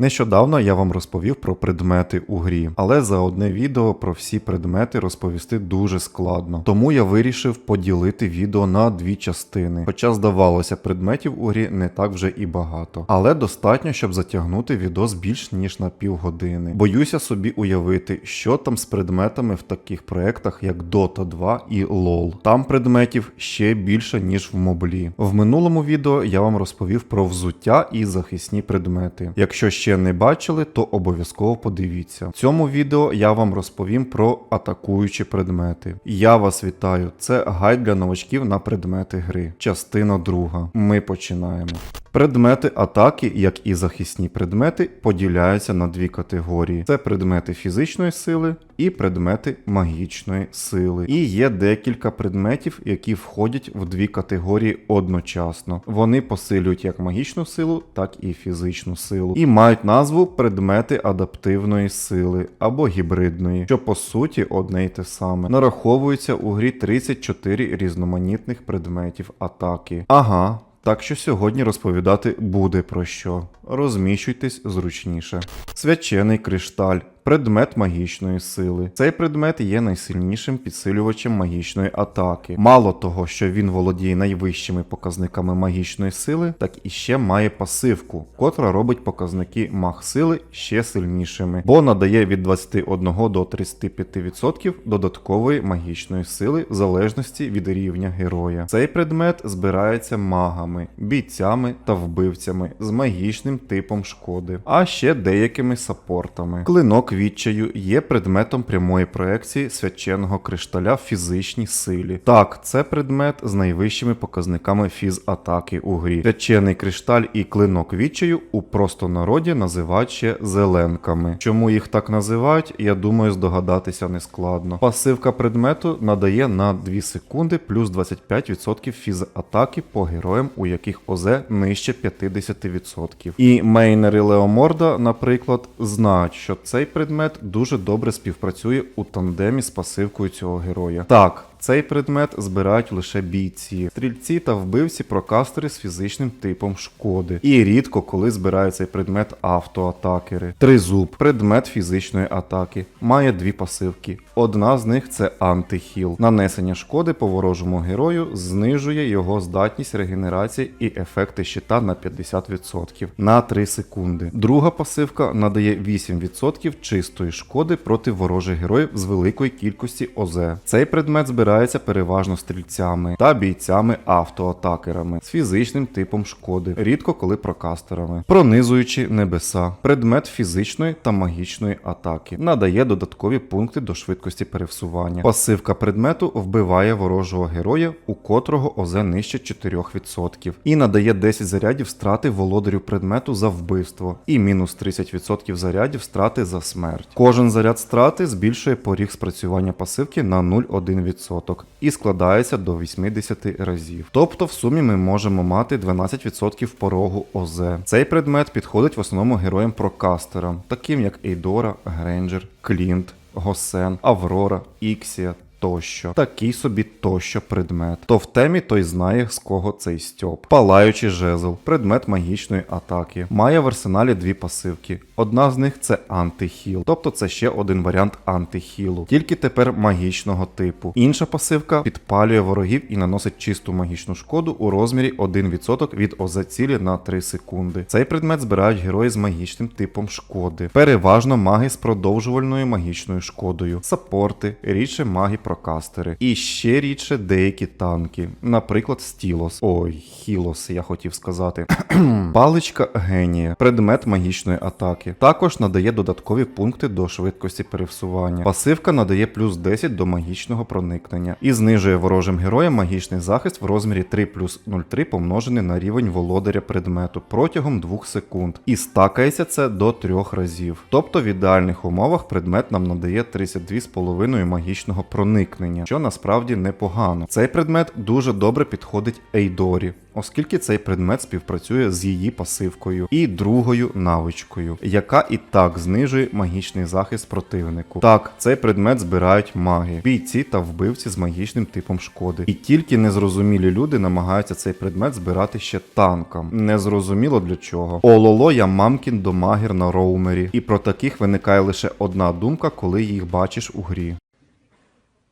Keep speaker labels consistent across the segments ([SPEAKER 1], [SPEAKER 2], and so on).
[SPEAKER 1] Нещодавно я вам розповів про предмети у грі, але за одне відео про всі предмети розповісти дуже складно. Тому я вирішив поділити відео на дві частини. Хоча здавалося, предметів у грі не так вже і багато. Але достатньо, щоб затягнути відос більш ніж на півгодини. Боюся собі уявити, що там з предметами в таких проектах, як Dota 2 і LoL. Там предметів ще більше, ніж в моблі. В минулому відео я вам розповів про взуття і захисні предмети. Якщо ще не бачили, то обов'язково подивіться. В цьому відео я вам розповім про атакуючі предмети. Я вас вітаю! Це гайд для новачків на предмети гри. Частина друга. Ми починаємо. Предмети атаки, як і захисні предмети, поділяються на дві категорії: це предмети фізичної сили і предмети магічної сили. І є декілька предметів, які входять в дві категорії одночасно. Вони посилюють як магічну силу, так і фізичну силу, і мають назву предмети адаптивної сили або гібридної, що по суті одне й те саме. Нараховується у грі 34 різноманітних предметів атаки. Ага. Так що сьогодні розповідати буде про що. Розміщуйтесь зручніше. Свячений кришталь. Предмет магічної сили. Цей предмет є найсильнішим підсилювачем магічної атаки. Мало того, що він володіє найвищими показниками магічної сили, так і ще має пасивку, котра робить показники маг сили ще сильнішими, бо надає від 21 до 35% додаткової магічної сили в залежності від рівня героя. Цей предмет збирається магами, бійцями та вбивцями з магічним типом шкоди, а ще деякими саппортами. Клинок відчаю є предметом прямої проекції свяченого кришталя в фізичній силі. Так, це предмет з найвищими показниками фіз-атаки у грі. Свячений кришталь і клинок відчаю у простонароді називають ще зеленками. Чому їх так називають, я думаю, здогадатися не складно. Пасивка предмету надає на 2 секунди плюс 25% фіз-атаки по героям, у яких ОЗ нижче 50%. І мейнери Леоморда, наприклад, знають, що цей предмет дуже добре співпрацює у тандемі з пасивкою цього героя. Так. Цей предмет збирають лише бійці, стрільці та вбивці прокастери з фізичним типом шкоди. І рідко коли збирають цей предмет автоатакери. Тризуб предмет фізичної атаки. Має дві пасивки. Одна з них це антихіл. Нанесення шкоди по ворожому герою знижує його здатність регенерації і ефекти щита на 50% на 3 секунди. Друга пасивка надає 8% чистої шкоди проти ворожих героїв з великої кількості ОЗ. Цей предмет збирається переважно стрільцями та бійцями-автоатакерами з фізичним типом шкоди, рідко коли прокастерами. Пронизуючи небеса, предмет фізичної та магічної атаки, надає додаткові пункти до швидкості пересування. Пасивка предмету вбиває ворожого героя, у котрого ОЗ нижче 4%, і надає 10 зарядів страти володарю предмету за вбивство, і мінус 30% зарядів страти за смерть. Кожен заряд страти збільшує поріг спрацювання пасивки на 0,1% і складається до 80 разів. Тобто в сумі ми можемо мати 12% порогу ОЗ. Цей предмет підходить в основному героям-прокастерам, таким як Ейдора, Грейнджер, Клінт, Госен, Аврора, Іксія. Тощо, такий собі тощо предмет. То в темі той знає, з кого цей стьоп. Палаючий жезл, предмет магічної атаки. Має в арсеналі дві пасивки. Одна з них це антихіл, тобто це ще один варіант антихілу, тільки тепер магічного типу. Інша пасивка підпалює ворогів і наносить чисту магічну шкоду у розмірі 1% від ОЗ цілі на 3 секунди. Цей предмет збирають герої з магічним типом шкоди. Переважно маги з продовжувальною магічною шкодою, саппорти, рідше маги прокастери. І ще рідше деякі танки, наприклад, Стілос. Ой, Хілос, я хотів сказати. Паличка генія, предмет магічної атаки. Також надає додаткові пункти до швидкості пересування. Пасивка надає плюс 10 до магічного проникнення і знижує ворожим героям магічний захист в розмірі 3 плюс 0,3 помножений на рівень володаря предмету протягом 2 секунд. І стакається це до 3 разів. Тобто в ідеальних умовах предмет нам надає 32,5 магічного проникнення проникнення, що насправді непогано. Цей предмет дуже добре підходить Ейдорі, оскільки цей предмет співпрацює з її пасивкою і другою навичкою, яка і так знижує магічний захист противнику. Так, цей предмет збирають маги, бійці та вбивці з магічним типом шкоди. І тільки незрозумілі люди намагаються цей предмет збирати ще танкам. Незрозуміло для чого. Ололо я мамкін до магір на роумері, і про таких виникає лише одна думка, коли їх бачиш у грі.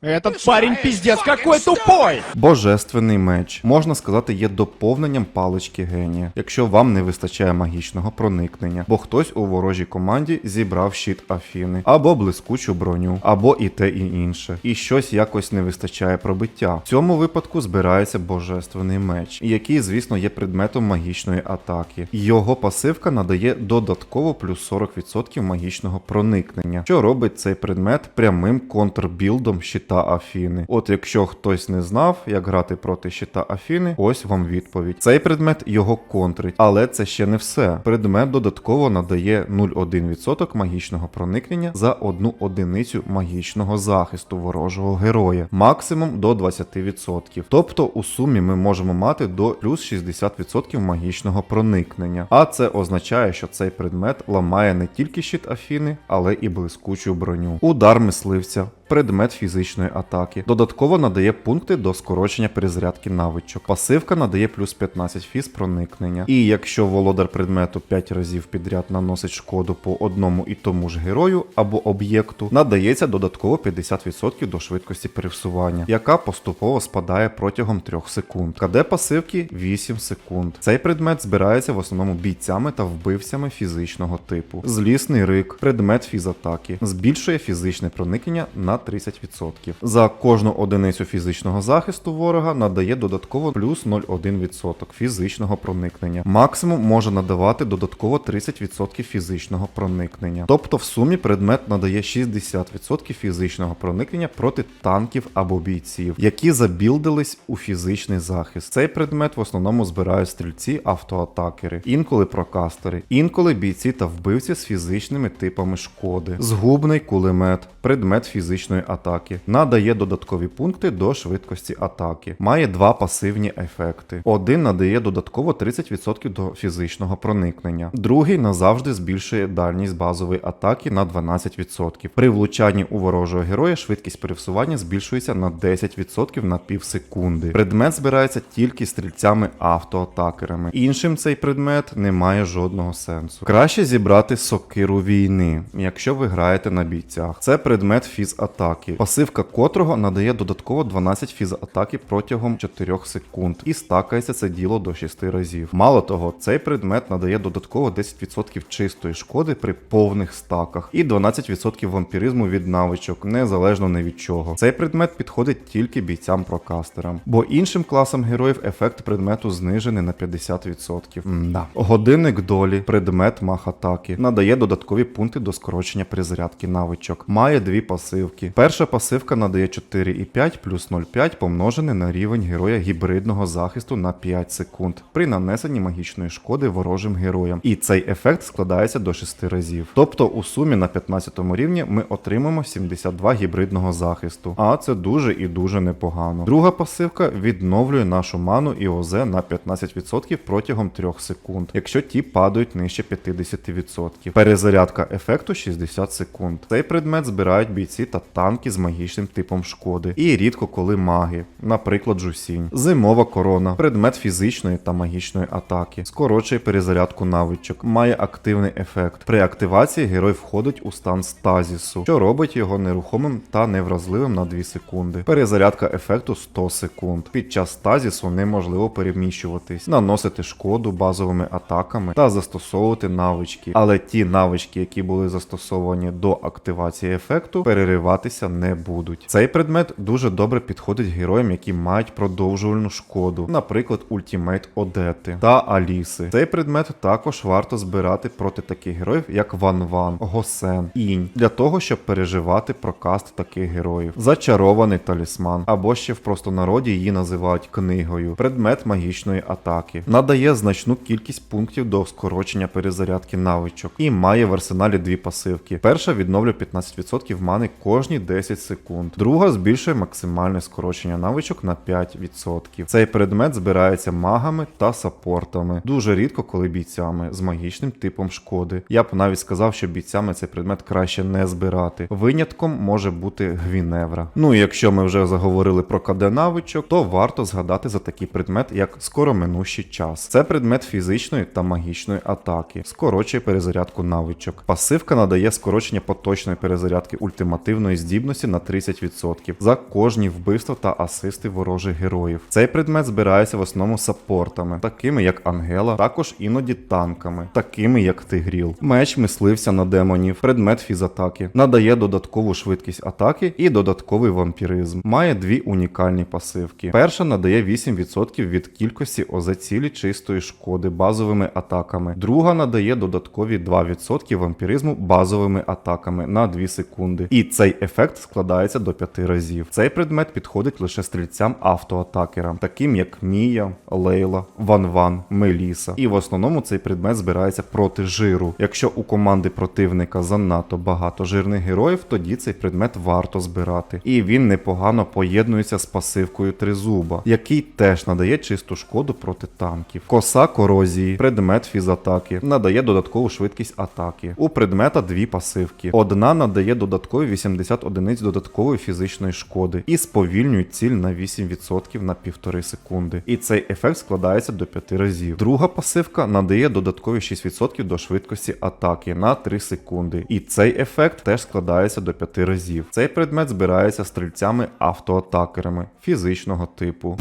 [SPEAKER 2] Этот парень пиздец какой тупой!
[SPEAKER 1] Божественний меч можна сказати є доповненням палички генія, якщо вам не вистачає магічного проникнення, бо хтось у ворожій команді зібрав щит Афіни, або блискучу броню, або і те, і інше, і щось якось не вистачає пробиття. В цьому випадку збирається божественний меч, який, звісно, є предметом магічної атаки. Його пасивка надає додатково плюс 40% магічного проникнення, що робить цей предмет прямим контрбілдом щита Афіни. От якщо хтось не знав, як грати проти щита Афіни, ось вам відповідь. Цей предмет його контрить, але це ще не все. Предмет додатково надає 0,1% магічного проникнення за одну одиницю магічного захисту ворожого героя, максимум до 20%. Тобто у сумі ми можемо мати до плюс 60% магічного проникнення. А це означає, що цей предмет ламає не тільки щит Афіни, але і блискучу броню. Удар мисливця. Предмет фізичної атаки. Додатково надає пункти до скорочення перезарядки навичок. Пасивка надає плюс 15 фіз проникнення. І якщо володар предмету 5 разів підряд наносить шкоду по одному і тому ж герою або об'єкту, надається додатково 50% до швидкості пересування, яка поступово спадає протягом 3 секунд. КД пасивки 8 секунд. Цей предмет збирається в основному бійцями та вбивцями фізичного типу. Злісний рик, предмет фізатаки, збільшує фізичне проникнення на 30%. За кожну одиницю фізичного захисту ворога надає додатково плюс 0,1% фізичного проникнення. Максимум може надавати додатково 30% фізичного проникнення. Тобто в сумі предмет надає 60% фізичного проникнення проти танків або бійців, які забілдились у фізичний захист. Цей предмет в основному збирають стрільці автоатакери, інколи прокастери, інколи бійці та вбивці з фізичними типами шкоди. Згубний кулемет, предмет фізичної атаки, надає додаткові пункти до швидкості атаки. Має два пасивні ефекти. Один надає додатково 30% до фізичного проникнення, другий назавжди збільшує дальність базової атаки на 12%. При влучанні у ворожого героя швидкість пересування збільшується на 10% на пів секунди. Предмет збирається тільки стрільцями автоатакерами. Іншим цей предмет не має жодного сенсу. Краще зібрати сокиру війни, якщо ви граєте на бійцях. Це предмет фіз-атаки, пасивка котрого надає додатково 12 фіз-атаки протягом 4 секунд, і стакається це діло до 6 разів. Мало того, цей предмет надає додатково 10% чистої шкоди при повних стаках і 12% вампіризму від навичок, незалежно не від чого. Цей предмет підходить тільки бійцям-прокастерам, бо іншим класам героїв ефект предмету знижений на 50%. Мда. Годинник долі, предмет мах-атаки, надає додаткові пункти до скорочення перезарядки навичок. Має дві пасивки. Перша пасивка надає 4,5 плюс 0,5 помножене на рівень героя гібридного захисту на 5 секунд при нанесенні магічної шкоди ворожим героям. І цей ефект складається до 6 разів. Тобто у сумі на 15 рівні ми отримаємо 72 гібридного захисту. А це дуже і дуже непогано. Друга пасивка відновлює нашу ману і ОЗ на 15% протягом 3 секунд, якщо ті падають нижче 50%. Перезарядка ефекту 60 секунд. Цей предмет збирають бійці та танки з магічним типом шкоди. І рідко коли маги, наприклад, жусінь. Зимова корона, предмет фізичної та магічної атаки, скорочує перезарядку навичок, має активний ефект. При активації герой входить у стан стазісу, що робить його нерухомим та невразливим на 2 секунди. Перезарядка ефекту 100 секунд. Під час стазісу неможливо переміщуватись, наносити шкоду базовими атаками та застосовувати навички. Але ті навички, які були застосовані до активації ефекту, перериватися не будуть. Цей предмет дуже добре підходить героям, які мають продовжувальну шкоду, наприклад, ультімейт Одети та Аліси. Цей предмет також варто збирати проти таких героїв, як Ван Ван, Госен, Інь, для того, щоб переживати прокаст таких героїв. Зачарований талісман, або ще в простонароді її називають книгою. Предмет магічної атаки. Надає значну кількість пунктів до скорочення перезарядки навичок і має в арсеналі дві пасивки. Перша відновлює 15% 10% мани кожні 10 секунд. Друга збільшує максимальне скорочення навичок на 5%. Цей предмет збирається магами та саппортами. Дуже рідко, коли бійцями з магічним типом шкоди. Я б навіть сказав, що бійцями цей предмет краще не збирати. Винятком може бути гвіневра. Ну і якщо ми вже заговорили про КД навичок, то варто згадати за такий предмет, як скороминущий час. Це предмет фізичної та магічної атаки, скорочує перезарядку навичок. Пасивка надає скорочення поточної перезарядки ультимативної здібності на 30% за кожні вбивства та асисти ворожих героїв. Цей предмет збирається в основному саппортами, такими як Ангела, також іноді танками, такими як Тигріл. Меч мислився на демонів, предмет фізатаки, надає додаткову швидкість атаки і додатковий вампіризм. Має дві унікальні пасивки. Перша надає 8% від кількості ОЗ чистої шкоди базовими атаками. Друга надає додаткові 2% вампіризму базовими атаками на 2 секунди. І цей ефект складається до 5 разів. Цей предмет підходить лише стрільцям автоатакерам, таким як Мія, Лейла, Ван Ван, Меліса. І в основному цей предмет збирається проти жиру. Якщо у команди противника занадто багато жирних героїв, тоді цей предмет варто збирати. І він непогано поєднується з пасивкою Тризуба, який теж надає чисту шкоду проти танків. Коса корозії, предмет фізатаки, надає додаткову швидкість атаки. У предмета дві пасивки. Одна надає додаткові 80 одиниць додаткової фізичної шкоди і сповільнює ціль на 8% на 1,5 секунди. І цей ефект складається до 5 разів. Друга пасивка надає додаткові 6% до швидкості атаки на 3 секунди. І цей ефект теж складається до 5 разів. Цей предмет збирається стрільцями автоатакерами фізичного типу.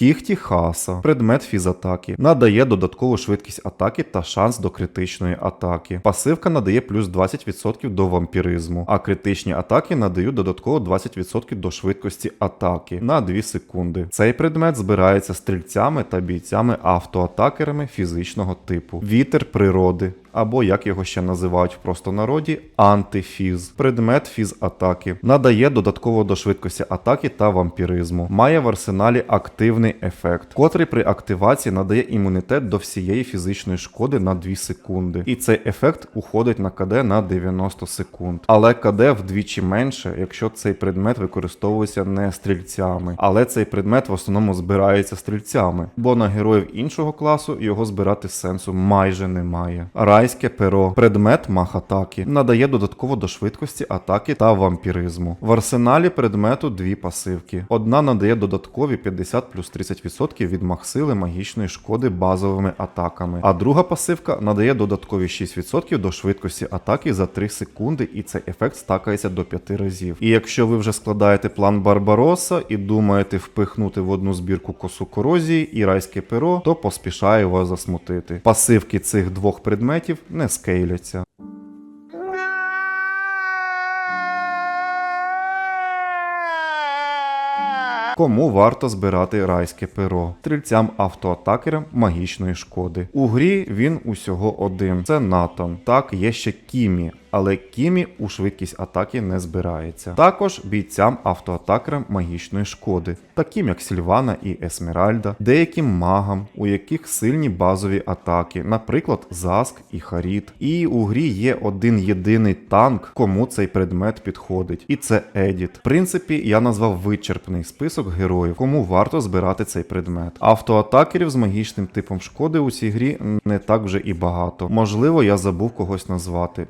[SPEAKER 1] Кіхті Хаса, предмет фізатаки, надає додаткову швидкість атаки та шанс до критичної атаки. Пасивка надає плюс 20% до вампіризму, а критичні атаки надають додатково 20% до швидкості атаки на 2 секунди. Цей предмет збирається стрільцями та бійцями автоатакерами фізичного типу. Вітер природи. Або як його ще називають в простонароді, антифіз, предмет фіз-атаки, надає додатково до швидкості атаки та вампіризму, має в арсеналі активний ефект, котрий при активації надає імунітет до всієї фізичної шкоди на 2 секунди. І цей ефект уходить на КД на 90 секунд. Але КД вдвічі менше, якщо цей предмет використовується не стрільцями. Але цей предмет в основному збирається стрільцями, бо на героїв іншого класу його збирати сенсу майже немає. Райське перо, предмет мах-атаки, надає додатково до швидкості атаки та вампіризму. В арсеналі предмету дві пасивки. Одна надає додаткові 50 плюс 30% від махсили магічної шкоди базовими атаками, а друга пасивка надає додаткові 6% до швидкості атаки за 3 секунди, і цей ефект стакається до 5 разів. І якщо ви вже складаєте план Барбароса і думаєте впихнути в одну збірку косу корозії і райське перо, то поспішаю вас засмутити. Пасивки цих двох предметів не скейляться. Кому варто збирати райське перо? Стрільцям автоатакерам магічної шкоди. У грі він усього один. Це Натан. Так, є ще Кімі. Але Кімі у швидкість атаки не збирається. Також бійцям автоатакерам магічної шкоди, таким як Сільвана і Есмеральда, деяким магам, у яких сильні базові атаки, наприклад, Заск і Харіт. І у грі є один єдиний танк, кому цей предмет підходить, і це Едіт. В принципі, я назвав вичерпний список героїв, кому варто збирати цей предмет. Автоатакерів з магічним типом шкоди у цій грі не так вже і багато. Можливо, я забув когось назвати.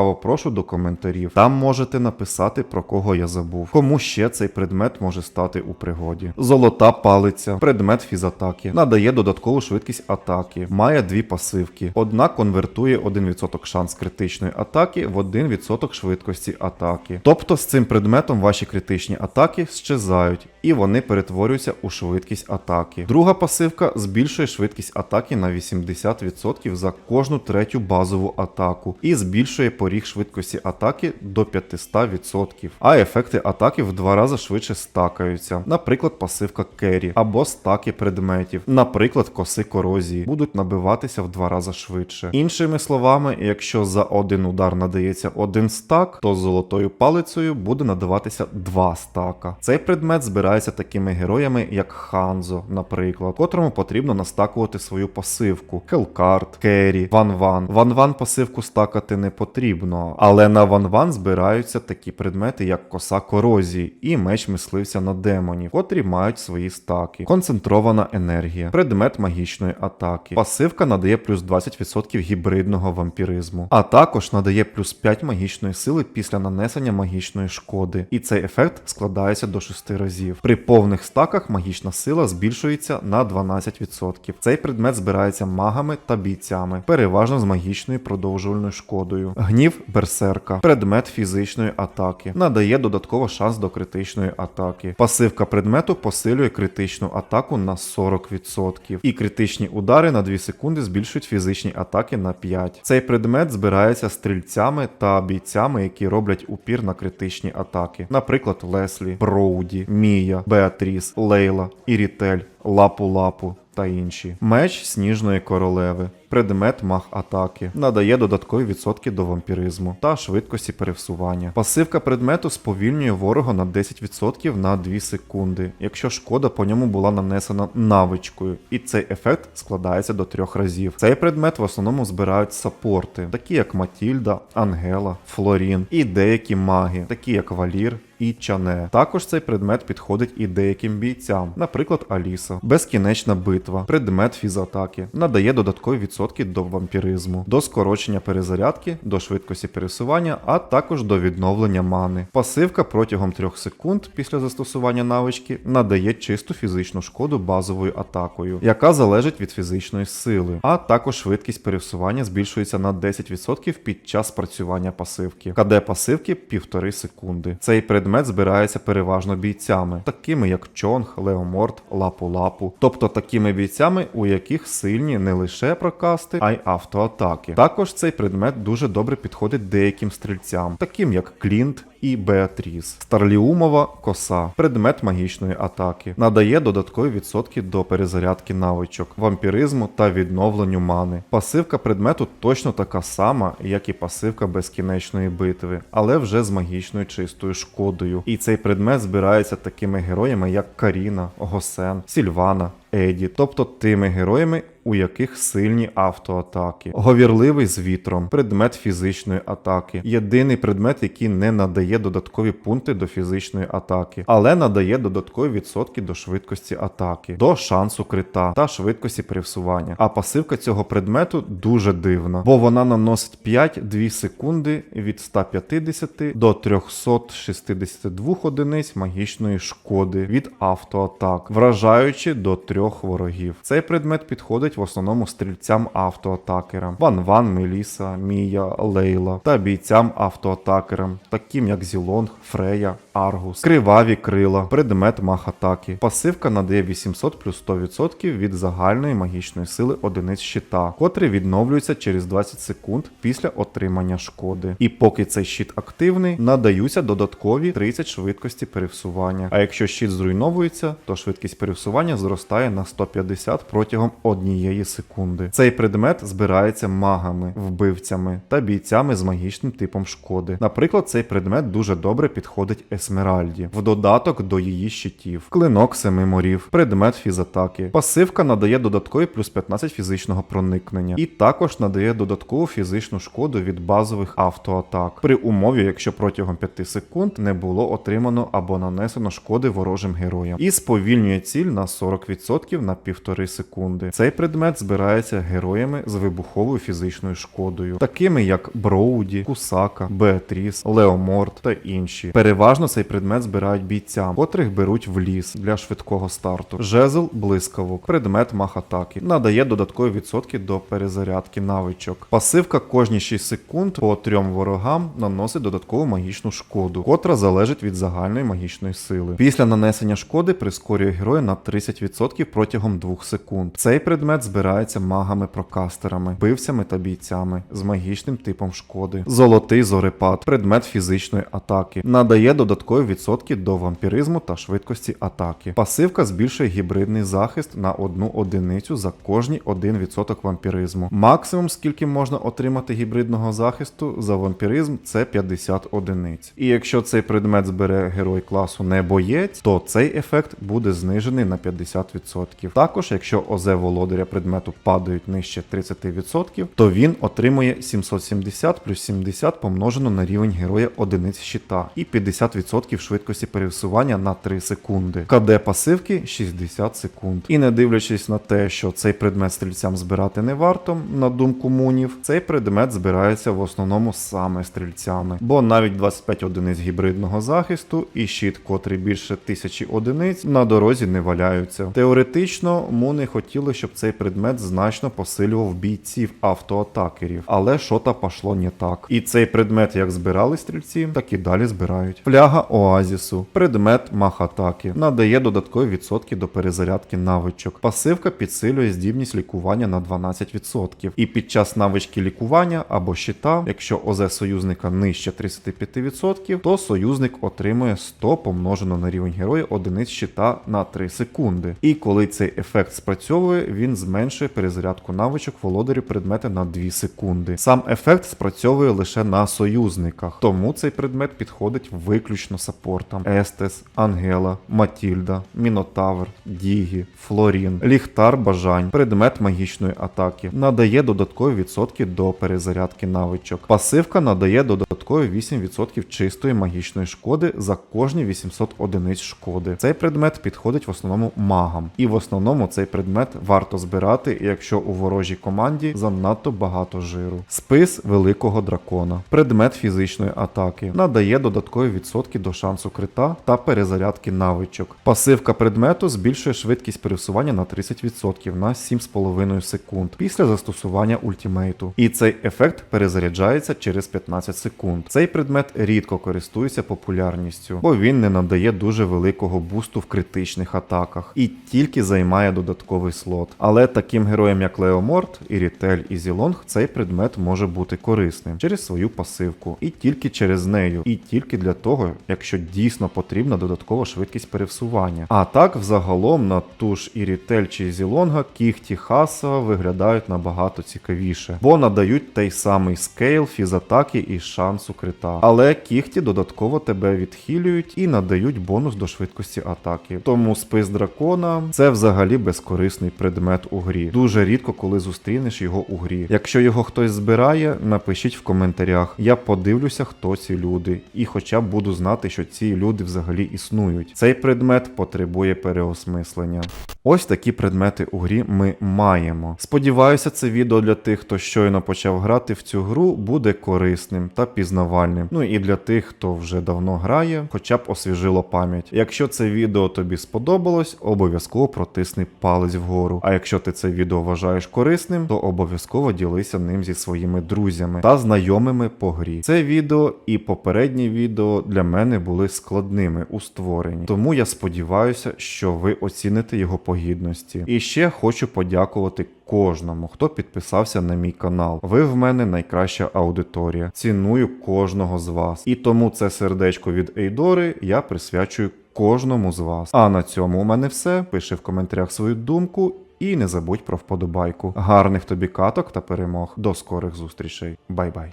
[SPEAKER 1] Ласкаво прошу до коментарів. Там можете написати про кого я забув. Кому ще цей предмет може стати у пригоді. Золота палиця, предмет фізатаки, надає додаткову швидкість атаки, має дві пасивки. Одна конвертує 1% шанс критичної атаки в 1% швидкості атаки. Тобто з цим предметом ваші критичні атаки щезають, і вони перетворюються у швидкість атаки. Друга пасивка збільшує швидкість атаки на 80% за кожну третю базову атаку і збільшує поріг швидкості атаки до 500%. А ефекти атаки в два рази швидше стакаються. Наприклад, пасивка керрі або стаки предметів, наприклад, коси корозії, будуть набиватися в два рази швидше. Іншими словами, якщо за один удар надається один стак, то золотою палицею буде надаватися два стака. Цей предмет збирає збирається такими героями, як Ханзо, наприклад, котрому потрібно настакувати свою пасивку. Хелкарт, Керрі, Ван Ван. Ван Ван пасивку стакати не потрібно, але на Ван Ван збираються такі предмети, як коса корозії і меч мисливця на демонів, котрі мають свої стаки. Концентрована енергія, предмет магічної атаки. Пасивка надає плюс 20% гібридного вампіризму, а також надає плюс 5 магічної сили після нанесення магічної шкоди. І цей ефект складається до 6 разів. При повних стаках магічна сила збільшується на 12%. Цей предмет збирається магами та бійцями, переважно з магічною продовжувальною шкодою. Гнів берсерка, предмет фізичної атаки, надає додатково шанс до критичної атаки. Пасивка предмету посилює критичну атаку на 40%. І критичні удари на 2 секунди збільшують фізичні атаки на 5. Цей предмет збирається стрільцями та бійцями, які роблять упір на критичні атаки. Наприклад, Леслі, Броуді, Мія, Беатріс, Лейла, Ірітель, Лапу-Лапу та інші. Меч сніжної королеви. Предмет маг атаки надає додаткові відсотки до вампіризму та швидкості пересування. Пасивка предмету сповільнює ворога на 10% на 2 секунди, якщо шкода по ньому була нанесена навичкою, і цей ефект складається до 3 разів. Цей предмет в основному збирають саппорти, такі як Матільда, Ангела, Флорін і деякі маги, такі як Валір. І чане. Також цей предмет підходить і деяким бійцям, наприклад, Аліса. Безкінечна битва, предмет фізатаки, надає додаткові відсотки до вампіризму, до скорочення перезарядки, до швидкості пересування, а також до відновлення мани. Пасивка протягом 3 секунд після застосування навички надає чисту фізичну шкоду базовою атакою, яка залежить від фізичної сили, а також швидкість пересування збільшується на 10% під час спрацювання пасивки. КД пасивки 1,5 секунди. Цей предмет збирається переважно бійцями, такими як Чонг, Леоморт, Лапу-Лапу, тобто такими бійцями, у яких сильні не лише прокасти, а й автоатаки. Також цей предмет дуже добре підходить деяким стрільцям, таким як Клінт. І Беатріс. Старліумова коса, предмет магічної атаки, надає додаткові відсотки до перезарядки навичок, вампіризму та відновленню мани. Пасивка предмету точно така сама, як і пасивка безкінечної битви, але вже з магічною чистою шкодою. І цей предмет збирається такими героями, як Каріна, Госен, Сільвана, Еді, тобто тими героями, у яких сильні автоатаки. Говірливий з вітром, предмет фізичної атаки. Єдиний предмет, який не надає додаткові пункти до фізичної атаки, але надає додаткові відсотки до швидкості атаки, до шансу крита та швидкості пересування. А пасивка цього предмету дуже дивна, бо вона наносить 5-2 секунди від 150 до 362 одиниць магічної шкоди від автоатак, вражаючи до трьох ворогів. Цей предмет підходить в основному стрільцям автоатакерам: Ван Ван, Меліса, Мія, Лейла та бійцям автоатакерам, таким як Зілонг, Фрея, Аргус, Криваві крила, предмет мах атаки. Пасивка надає 800 плюс 100% від загальної магічної сили одиниць щита, котрий відновлюється через 20 секунд після отримання шкоди. І поки цей щит активний, надаються додаткові 30 швидкості пересування. А якщо щит зруйновується, то швидкість пересування зростає на 150 протягом однієї секунди. Цей предмет збирається магами, вбивцями та бійцями з магічним типом шкоди. Наприклад, цей предмет дуже добре підходить Есмеральді, в додаток до її щитів, клинок семи морів, предмет фізатаки. Пасивка надає додаткові плюс 15 фізичного проникнення, і також надає додаткову фізичну шкоду від базових автоатак, при умові, якщо протягом 5 секунд не було отримано або нанесено шкоди ворожим героям, і сповільнює ціль на 40% на півтори секунди. Цей предмет збирається героями з вибуховою фізичною шкодою, такими як Броуді, Кусака, Беатріс, Леоморт та інші. Переважно цей предмет збирають бійцям, котрих беруть в ліс для швидкого старту. Жезл блискавок, предмет мах-атаки, надає додаткові відсотки до перезарядки навичок. Пасивка кожні 6 секунд по трьом ворогам наносить додаткову магічну шкоду, котра залежить від загальної магічної сили. Після нанесення шкоди прискорює героя на 30% протягом 2 секунд. Цей предмет предмет збирається магами-прокастерами, бивцями та бійцями з магічним типом шкоди. Золотий зорепад, предмет фізичної атаки, надає додаткові відсотки до вампіризму та швидкості атаки. Пасивка збільшує гібридний захист на одну одиницю за кожні 1% вампіризму. Максимум, скільки можна отримати гібридного захисту за вампіризм, це 50 одиниць. І якщо цей предмет збере герой класу не боєць, то цей ефект буде знижений на 50%. Також, якщо ОЗ володаря предмету падають нижче 30%, то він отримує 770 плюс 70 помножено на рівень героя одиниць щита і 50% швидкості пересування на 3 секунди. КД пасивки 60 секунд. І не дивлячись на те, що цей предмет стрільцям збирати не варто, на думку мунів, цей предмет збирається в основному саме стрільцями, бо навіть 25 одиниць гібридного захисту і щит, котрий більше тисячі одиниць, на дорозі не валяються. Теоретично, муни хотіли, щоб цей предмет значно посилював бійців автоатакерів, але що-то пошло не так. І цей предмет як збирали стрільці, так і далі збирають. Фляга Оазісу, предмет мах-атаки, надає додаткові відсотки до перезарядки навичок. Пасивка підсилює здібність лікування на 12%. І під час навички лікування або щита, якщо ОЗ союзника нижче 35%, то союзник отримує 100 помножено на рівень героя одиниць щита на 3 секунди. І коли цей ефект спрацьовує, він зменшує перезарядку навичок володарю предмета на 2 секунди. Сам ефект спрацьовує лише на союзниках, тому цей предмет підходить виключно саппортам: Естес, Ангела, Матільда, Мінотавр, Дігі, Флорін, Ліхтар бажань, предмет магічної атаки, надає додаткові відсотки до перезарядки навичок. Пасивка надає додаткові 8% чистої магічної шкоди за кожні 800 одиниць шкоди. Цей предмет підходить в основному магам, і в основному цей предмет варто збирати, якщо у ворожій команді занадто багато жиру. Спис великого дракона, предмет фізичної атаки, надає додаткові відсотки до шансу крита та перезарядки навичок. Пасивка предмету збільшує швидкість пересування на 30% на 7,5 секунд після застосування ультімейту. І цей ефект перезаряджається через 15 секунд. Цей предмет рідко користується популярністю, бо він не надає дуже великого бусту в критичних атаках і тільки займає додатковий слот. Але таким героям, як Леоморт, Ірітель і Зілонг, цей предмет може бути корисним через свою пасивку, і тільки через нею, і тільки для того, якщо дійсно потрібна додаткова швидкість пересування. А так, взагалом, на ту ж Ірітель чи Зілонга кіхті Хаса виглядають набагато цікавіше, бо надають той самий скейл, фізатаки і шансу крита. Але кіхті додатково тебе відхилюють і надають бонус до швидкості атаки. Тому спис дракона це взагалі безкорисний предмет у грі. Дуже рідко, коли зустрінеш його у грі. Якщо його хтось збирає, напишіть в коментарях. Я подивлюся, хто ці люди, і хоча б буду знати, що ці люди взагалі існують. Цей предмет потребує переосмислення. Ось такі предмети у грі ми маємо. Сподіваюся, це відео для тих, хто щойно почав грати в цю гру, буде корисним та пізнавальним. Ну і для тих, хто вже давно грає, хоча б освіжило пам'ять. Якщо це відео тобі сподобалось, обов'язково протисни палець вгору. А якщо ти це відео вважаєш корисним, то обов'язково ділися ним зі своїми друзями та знайомими по грі. Це відео і попереднє відео для мене були складними у створенні. Тому я сподіваюся, що ви оціните його по гідності. І ще хочу подякувати кожному, хто підписався на мій канал. Ви в мене найкраща аудиторія. Ціную кожного з вас. І тому це сердечко від Ейдори я присвячую кожному з вас. А на цьому у мене все. Пиши в коментарях свою думку. І не забудь про вподобайку. Гарних тобі каток та перемог. До скорих зустрічей. Бай-бай.